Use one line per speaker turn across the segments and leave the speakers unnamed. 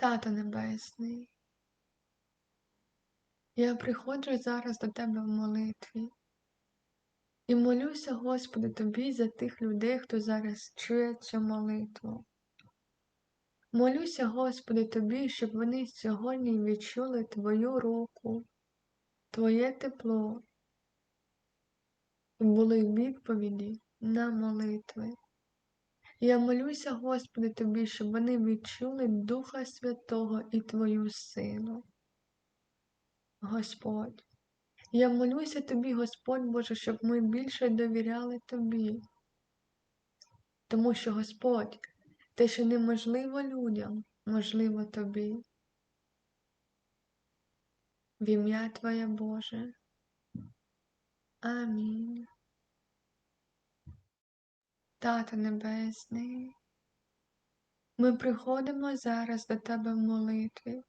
Тато Небесний, я приходжу зараз до Тебе в молитві і молюся, Господи, Тобі за тих людей, хто зараз чує цю молитву. Молюся, Господи, Тобі, щоб вони сьогодні відчули Твою руку, Твоє тепло і були відповіді на молитви. Я молюся, Господи, Тобі, щоб вони відчули Духа Святого і Твою силу. Господь, я молюся Тобі, Господь Боже, щоб ми більше довіряли Тобі. Тому що, Господь, те, що неможливо людям, можливо Тобі. В ім'я Твоє Боже. Амінь. Тато Небесний, ми приходимо зараз до Тебе в молитві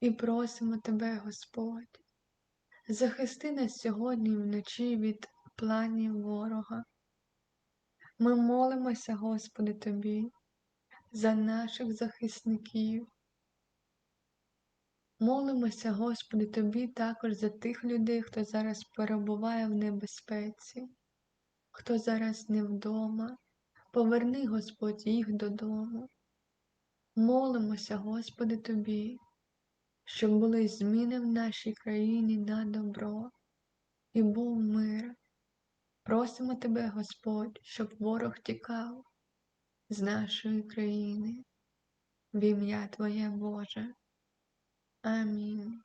і просимо Тебе, Господь, захисти нас сьогодні вночі від планів ворога. Ми молимося, Господи, Тобі, за наших захисників. Молимося, Господи, Тобі також за тих людей, хто зараз перебуває в небезпеці, хто зараз не вдома. Поверни, Господь, їх додому. Молимося, Господи, Тобі, щоб були зміни в нашій країні на добро і був мир. Просимо Тебе, Господь, щоб ворог тікав з нашої країни. В ім'я Твоє Боже. Амінь.